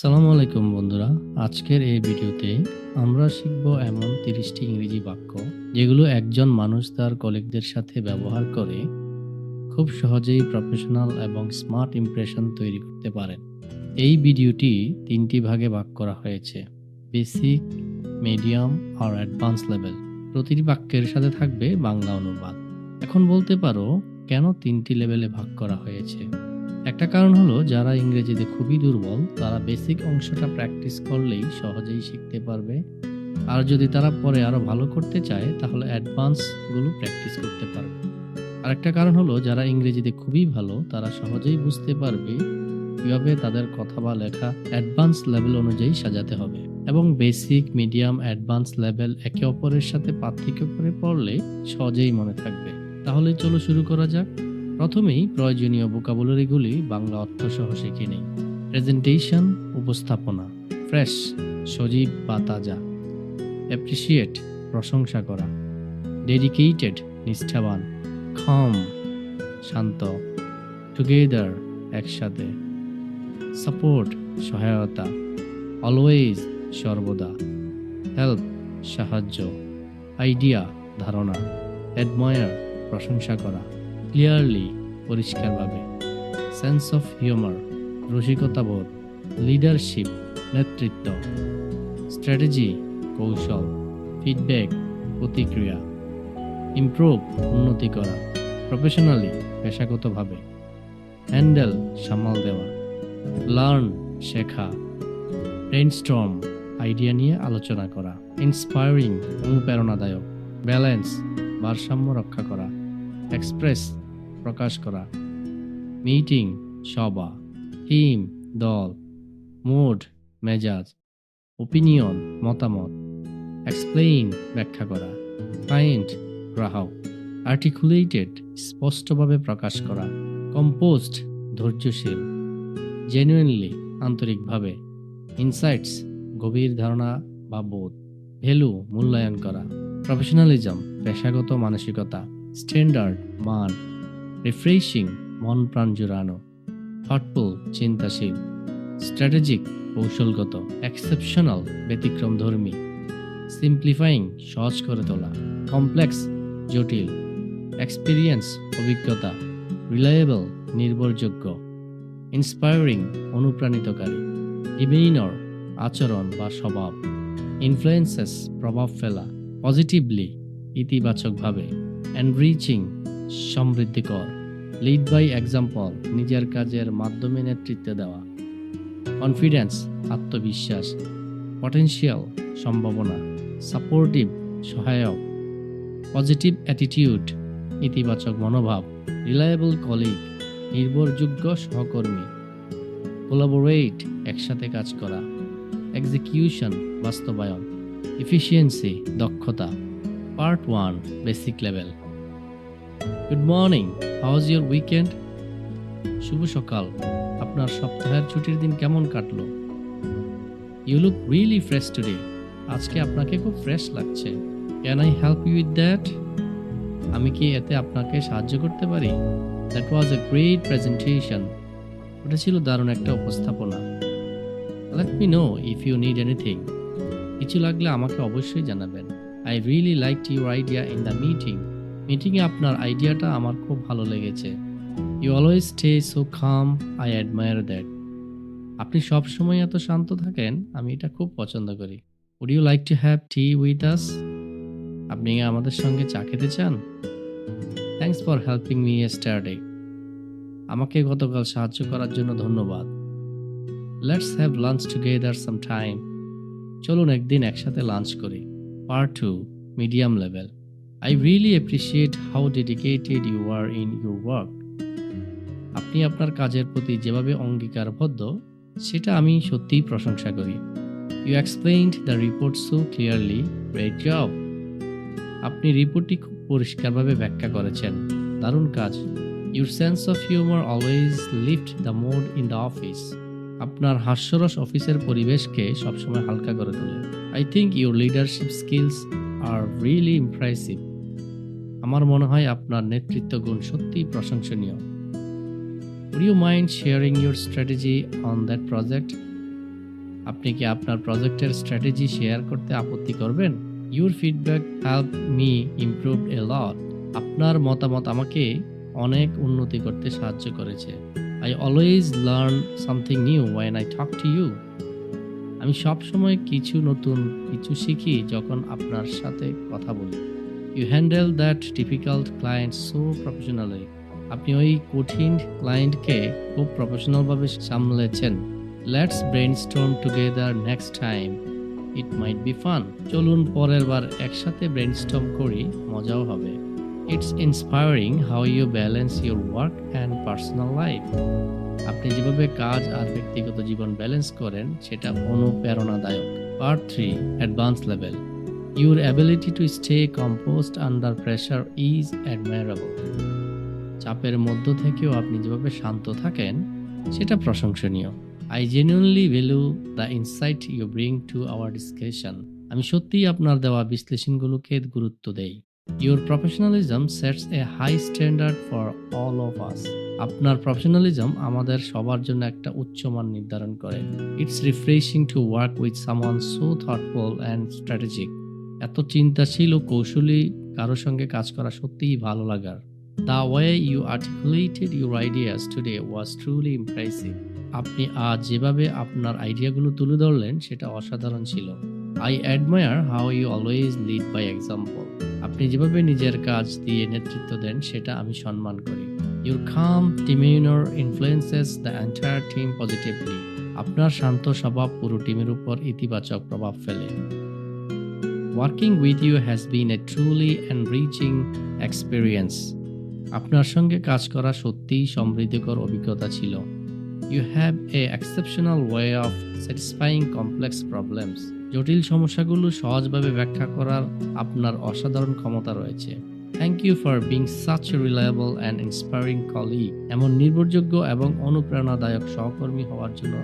সালামু আলাইকুম বন্ধুরা। আজকের এই ভিডিওতে আমরা শিখব এমন তিরিশটি ইংরেজি বাক্য যেগুলো একজন মানুষ তার কলিগদের সাথে ব্যবহার করে খুব সহজেই প্রফেশনাল এবং স্মার্ট ইমপ্রেশন তৈরি করতে পারেন। এই ভিডিওটি তিনটি ভাগে ভাগ করা হয়েছে। বেসিক মিডিয়াম আর অ্যাডভান্স লেভেল প্রতিটি বাক্যের সাথে থাকবে বাংলা অনুবাদ। এখন বলতে পারো, কেন তিনটি লেভেলে ভাগ করা হয়েছে? একটা কারণ হলো, যারা ইংরেজিতে খুবই দুর্বল, তারা বেসিক অংশটা প্র্যাকটিস করলেই সহজেই শিখতে পারবে। আর যদি তারা পরে আরও ভালো করতে চায়, তাহলে অ্যাডভান্সগুলো প্র্যাকটিস করতে পারবে। আরেকটা কারণ হলো, যারা ইংরেজিতে খুবই ভালো, তারা সহজেই বুঝতে পারবে কীভাবে তাদের কথা বা লেখা অ্যাডভান্স লেভেল অনুযায়ী সাজাতে হবে। এবং বেসিক মিডিয়াম অ্যাডভান্স লেভেল একে অপরের সাথে পার্থক্য করে পড়লে সহজেই মনে থাকবে। তাহলে চলো শুরু করা যাক। প্রথমেই প্রয়োজনীয় ভোকাবুলারিগুলি বাংলা অর্থ সহ শিখে নেই। প্রেজেন্টেশন উপস্থাপনা ফ্রেশ সজীব বা তাজা। অ্যাপ্রিসিয়েট প্রশংসা করা। ডেডিকেটেড নিষ্ঠাবান। খম শান্ত। টুগেদার একসাথে। সাপোর্ট সহায়তা। অলওয়েজ সর্বদা। হেল্প সাহায্য। আইডিয়া ধারণা। অ্যাডমায়ার প্রশংসা করা। ক্লিয়ারলি পরিষ্কারভাবে। সেন্স অফ হিউমার রসিকতাবোধ লিডারশিপ, নেতৃত্ব, স্ট্র্যাটেজি, কৌশল, ফিডব্যাক, প্রতিক্রিয়া, ইমপ্রুভ, উন্নতি করা, প্রফেশনালি, পেশাগতভাবে, হ্যান্ডেল, সামাল দেওয়া, লার্ন, শেখা ব্রেনস্টর্ম আইডিয়া নিয়ে আলোচনা করা, ইন্সপায়ারিং, অনুপ্রেরণাদায়ক, ব্যালেন্স, ভারসাম্য রক্ষা করা, এক্সপ্রেস প্রকাশ করা। মিটিং, সভা, টিম, দল, মুড, মেজাজ ওপিনিয়ন মতামত এক্সপ্লেইন ব্যাখ্যা করা ক্লায়েন্ট গ্রাহক আর্টিকুলেটেড স্পষ্টভাবে প্রকাশ করা কম্পোজড ধৈর্যশীল জেনুইনলি আন্তরিকভাবে ইনসাইটস গভীর ধারণা বা বোধ ভ্যালু মূল্যায়ন করা প্রফেশনালিজম পেশাগত মানসিকতা স্ট্যান্ডার্ড মান রিফ্রেশিং মন প্রাণ জুড়ানো থটফুল চিন্তাশীল স্ট্র্যাটেজিক কৌশলগত এক্সেপশনাল ব্যতিক্রম ধর্মী সিম্পলিফাইং সহজ করে তোলা কমপ্লেক্স জটিল এক্সপিরিয়েন্স অভিজ্ঞতা রিলায়েবল নির্ভরযোগ্য ইন্সপায়ারিং অনুপ্রাণিতকারী ডিমেইনর আচরণ বা স্বভাব ইনফ্লুয়েন্সেস প্রভাব ফেলা পজিটিভলি ইতিবাচকভাবে এনরিচিং সমৃদ্ধিকর লিড বাই এক্সাম্পল নিজের কাজের মাধ্যমে নেতৃত্ব দেওয়া। কনফিডেন্স আত্মবিশ্বাস পটেনশিয়াল সম্ভাবনা সাপোর্টিভ সহায়ক। পজিটিভ অ্যাটিটিউড ইতিবাচক মনোভাব রিলায়েবল কলিগ নির্ভরযোগ্য সহকর্মী। কোলাবোরেট একসাথে কাজ করা। এক্সিকিউশন বাস্তবায়ন। এফিসিয়েন্সি দক্ষতা। Part one basic level good morning how's your weekend শুভ সকাল। আপনার সপ্তাহের ছুটির দিন কেমন কাটলো? You look really fresh today আজকে আপনাকে খুব ফ্রেশ লাগছে। Can I help you with that আমি কি এতে আপনাকে সাহায্য করতে পারি? That was a great presentation ওটা ছিল দারুণ একটা উপস্থাপনা। Let me know if you need anything কিছু লাগলে আমাকে অবশ্যই জানাবেন। I really like your idea in the meeting মিটিংয়ে আপনার আইডিয়াটা আমার খুব ভালো লেগেছে। You always stay so calm I admire that আপনি সব সময় এত শান্ত থাকেন, আমি এটা খুব পছন্দ করি। Would you like to have tea with us আপনি আমাদের সঙ্গে চা খেতে চান? Thanks for helping me yesterday আমাকে গতকাল সাহায্য করার জন্য ধন্যবাদ। Let's have lunch together some time চলুন একদিন একসাথে লাঞ্চ করি। Part two medium level I really appreciate how dedicated you are in your work আপনি আপনার কাজের প্রতি যেভাবে অঙ্গীকারবদ্ধ, সেটা আমি সত্যিই প্রশংসা করি। You explained the report so clearly great job আপনি রিপোর্টটি খুব পরিষ্কারভাবে ব্যাখ্যা করেছেন। দারুণ কাজ। Your sense of humour always lift the mood in the office আপনার হাস্যরস অফিসের পরিবেশকে সবসময় হালকা করে তোলে। I think your leadership skills are really impressive আমার মনে হয় আপনার নেতৃত্ব গুণ সত্যিই প্রশংসনীয়। Would you mind sharing your strategy on that project আপনি কি আপনার প্রজেক্টের স্ট্র্যাটেজি শেয়ার করতে আপত্তি করবেন? Your feedback help me improve a lot আপনার মতামত আমাকে অনেক উন্নতি করতে সাহায্য করেছে। I always learn something new when I talk to you আমি সবসময় কিছু নতুন কিছু শিখি যখন আপনার সাথে কথা বলি। You handle that difficult client so professionally আপনি ওই কঠিন ক্লায়েন্টকে খুব প্রফেশনালভাবে সামলেছেন। Let's brainstorm together next time it might be fun চলুন পরের বার একসাথে ব্রেন স্টম করি, মজাও হবে। It's inspiring how you balance your work and personal life আপনি যেভাবে কাজ আর ব্যক্তিগত জীবন ব্যালেন্স করেন, সেটা অনুপ্রেরণাদায়ক। Part three advance level your ability to stay composed under pressure is admirable চাপের মধ্য থেকেও আপনি যেভাবে শান্ত থাকেন, সেটা প্রশংসনীয়। I genuinely value the insight you bring to our discussion আমি সত্যিই আপনার দেওয়া বিশ্লেষণগুলোকে গুরুত্ব দেই। Your professionalism sets a high standard for all of us আপনার প্রফেশনালিজম আমাদের সবার জন্য একটা উচ্চমান নির্ধারণ করে। It's refreshing to work with someone so thoughtful and strategic এত চিন্তাশীল ও কৌশলী কারও সঙ্গে কাজ করা সত্যিই ভালো লাগার। The way you articulated your ideas today was truly impressive আপনি আজ যেভাবে আপনার আইডিয়াগুলো তুলে ধরলেন, সেটা অসাধারণ ছিল। I admire how you always lead by example আপনি যেভাবে নিজের কাজ দিয়ে নেতৃত্ব দেন, সেটা আমি সম্মান করি। Your calm demeanour influences the entire team positively আপনার শান্ত স্বভাব পুরো টিমের উপর ইতিবাচক প্রভাব ফেলে। Working with you has been a truly enriching experience আপনার সঙ্গে কাজ করা সত্যিই সমৃদ্ধিকর অভিজ্ঞতা ছিল। You have a exceptional way of satisfying complex problems জটিল সমস্যাগুলো সহজভাবে ব্যাখ্যা করার আপনার অসাধারণ ক্ষমতা রয়েছে। Thank you for being such reliable and inspiring colleague এমন নির্ভরযোগ্য এবং অনুপ্রেরণাদায়ক সহকর্মী হওয়ার জন্য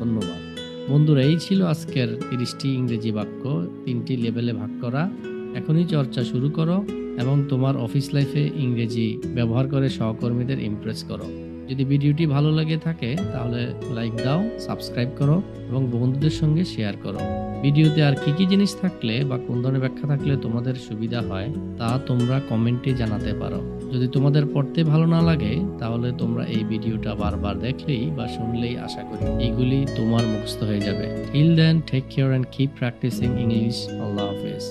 ধন্যবাদ। বন্ধুরা এই ছিল আজকের তিরিশটি ইংরেজি বাক্য। তিনটি লেভেলে ভাগ করা। এখনই চর্চা শুরু করো এবং তোমার অফিস লাইফে ইংরেজি ব্যবহার করে সহকর্মীদের ইমপ্রেস করো। যদি ভিডিওটি ভালো লাগে থাকে, তাহলে লাইক দাও সাবস্ক্রাইব করো এবং বন্ধুদের সঙ্গে শেয়ার করো। ভিডিওতে আর কি কি জিনিস থাকলে বা কোন ধরনের ব্যাখ্যা থাকলে তোমাদের সুবিধা হয়, তা তোমরা কমেন্টে জানাতে পারো। যদি তোমাদের পড়তে ভালো না লাগে, তাহলে তোমরা এই ভিডিওটা বারবার দেখলেই বা শুনলেই আশা করি এগুলি তোমার মুখস্থ হয়ে যাবে। Till then take care and keep practising English Allah হাফেজ।